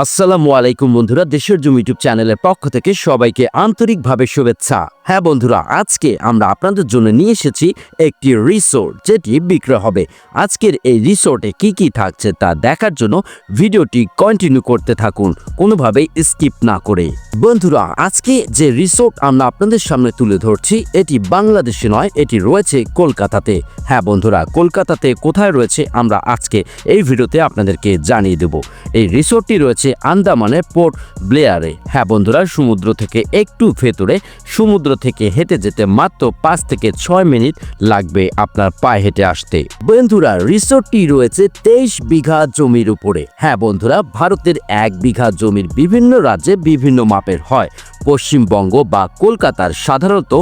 আসসালামু আলাইকুম বন্ধুরা দেশের জমি ইউটিউব চ্যানেলের পক্ষ থেকে সবাইকে আন্তরিকভাবে শুভেচ্ছা। হ্যাঁ বন্ধুরা, আজকে আমরা আপনাদের জন্য নিয়ে এসেছি একটি রিসোর্ট যেটি বিক্রয় হবে। আজকের এই রিসোর্টে কি কি থাকছে তা দেখার জন্য ভিডিওটি কন্টিনিউ করতে থাকুন, কোনোভাবেই স্কিপ না করে। বন্ধুরা, আজকে যে রিসোর্ট আমরা আপনাদের সামনে তুলে ধরছি, এটি বাংলাদেশে নয়, এটি রয়েছে কলকাতাতে। হ্যাঁ বন্ধুরা, কলকাতাতে কোথায় রয়েছে আমরা আজকে এই ভিডিওতে আপনাদেরকে জানিয়ে দেব। এই রিসোর্টটি রয়েছে আন্দামানের পোর্ট ব্লেয়ারে। হ্যাঁ বন্ধুরা, সমুদ্র থেকে একটু ভেতরে, সমুদ্র থেকে হেঁটে যেতে মাত্র পাঁচ থেকে ছয় মিনিট লাগবে আপনার পায়ে হেঁটে আসতে। বন্ধুরা, রিসোর্টটি রয়েছে তেইশ বিঘা জমির উপরে। হ্যাঁ বন্ধুরা, ভারতের এক বিঘা জমির বিভিন্ন রাজ্যে বিভিন্ন মাপের হয়। পশ্চিমবঙ্গ বা কলকাতার সাধারণত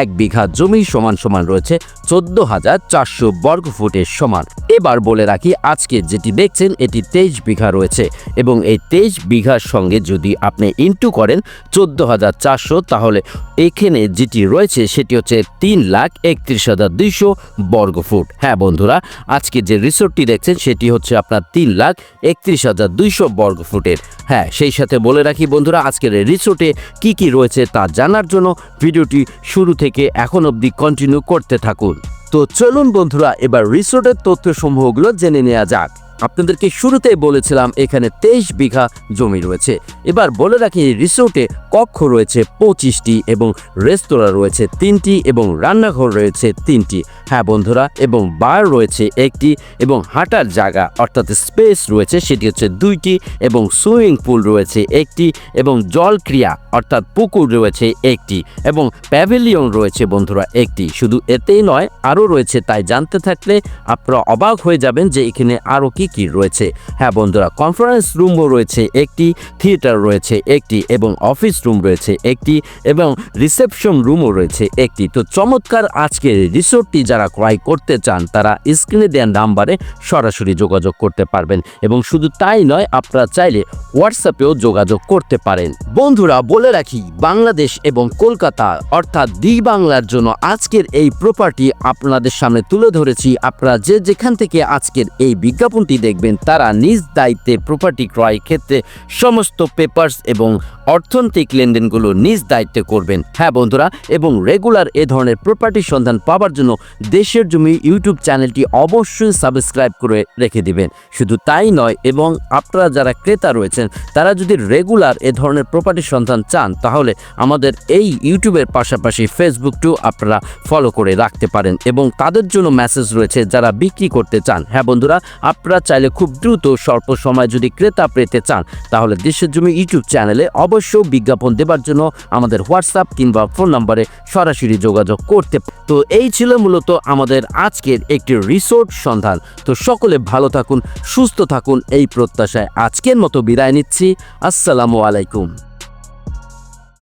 এক বিঘা জমি সমান সমান রয়েছে চোদ্দ হাজার চারশো বর্গ ফুটের সমান। এবার বলে রাখি, আজকে যেটি দেখছেন, এটি তেইশ বিঘা রয়েছে এবং এই তেইশ বিঘার সঙ্গে যদি আপনি ইন্টু করেন চোদ্দ হাজার চারশো, তাহলে এখানে যেটি রয়েছে, সেটি হচ্ছে তিন লাখ একত্রিশ হাজার দুইশো বর্গ ফুট। হ্যাঁ বন্ধুরা, আজকে যে রিসোর্টটি দেখছেন, সেটি হচ্ছে আপনার তিন লাখ একত্রিশ হাজার দুইশো বর্গ ফুটের। হ্যাঁ সেই সাথে বলে রাখি বন্ধুরা, আজকের এই রিসোর্টে কি কি কি রয়েছে তা জানার জন্য ভিডিওটি শুরু থেকে এখন অবধি কন্টিনিউ করতে থাকুন। তো চলুন বন্ধুরা, এবার রিসোর্টের তথ্য সমূহগুলো জেনে নেওয়া যাক। আপনাদেরকে শুরুতেই বলেছিলাম, এখানে তেইশ বিঘা জমি রয়েছে। এবার বলে রাখি, রিসোর্টে কক্ষ রয়েছে পঁচিশটি এবং রেস্তোরাঁ রয়েছে তিনটি এবং রান্নাঘর রয়েছে তিনটি। হ্যাঁ বন্ধুরা, এবং বার রয়েছে একটি এবং হাঁটার জায়গা অর্থাৎ স্পেস রয়েছে সেটি হচ্ছে দুইটি এবং সুইমিং পুল রয়েছে একটি এবং জল ক্রিয়া অর্থাৎ পুকুর রয়েছে একটি এবং প্যাভিলিয়ন রয়েছে বন্ধুরা একটি। শুধু এতেই নয়, আরও রয়েছে তাই জানতে থাকলে আপনারা অবাক হয়ে যাবেন যে এখানে আরও কি কি রয়েছে। হ্যাঁ বন্ধুরা কনফারেন্স রুমও রয়েছে একটি থিয়েটার রয়েছে একটি এবং অফিস রুম রয়েছে একটি এবং রিসেপশন রুমও রয়েছে একটি। তো চমৎকার আজকের রিসোর্টটি যারা ক্রয় করতে চান, তারা স্ক্রিনে দেওয়া নাম্বারে সরাসরি যোগাযোগ করতে পারবেন এবং শুধু তাই নয়, আপনারা চাইলে হোয়াটসঅ্যাপেও যোগাযোগ করতে পারেন। বন্ধুরা, বলে রাখি, বাংলাদেশ এবং কলকাতা, অর্থাৎ দি বাংলার জন্য আজকের এই প্রপার্টি আপনাদের সামনে তুলে ধরেছি। আপনারা যে যেখান থেকে আজকের এই বিজ্ঞাপনটি দেখবেন, তারা নিজ দায়িত্বে প্রপার্টি ক্রয় ক্ষেত্রে সমস্ত পেপারস এবং অর্থনৈতিক লেনদেনগুলো নিজ দায়িত্বে করবেন। হ্যাঁ বন্ধুরা, এবং রেগুলার এ ধরনের প্রপার্টি সন্ধান পাওয়ার জন্য দেশের জমি ইউটিউব চ্যানেলটি অবশ্যই সাবস্ক্রাইব করে রেখে দিবেন। শুধু তাই নয়, এবং আপনারা যারা ক্রেতা রয়েছেন, তারা যদি রেগুলার এ ধরনের প্রপার্টি সন্ধান চান, তাহলে আমাদের এই ইউটিউবের পাশাপাশি ফেসবুকটিও আপনারা ফলো করে রাখতে পারেন, এবং তাদের জন্য মেসেজ রয়েছে যারা বিক্রি করতে চান। হ্যাঁ বন্ধুরা, আপনারা চাইলে খুব দ্রুত, স্বল্প সময় যদি ক্রেতা পেতে চান, তাহলে দেশের জমি ইউটিউব চ্যানেলে অবশ্যই বিজ্ঞাপন দেবার জন্য আমাদের হোয়াটসঅ্যাপ কিংবা ফোন নাম্বারে সরাসরি যোগাযোগ করতে তো এই ছিল মূলত আমাদের আজকের একটি রিসোর্ট সন্ধান। তো সকলে ভালো থাকুন, সুস্থ থাকুন, এই প্রত্যাশায় আজকের মতো বিদায় নিচ্ছি। আসসালামু আলাইকুম।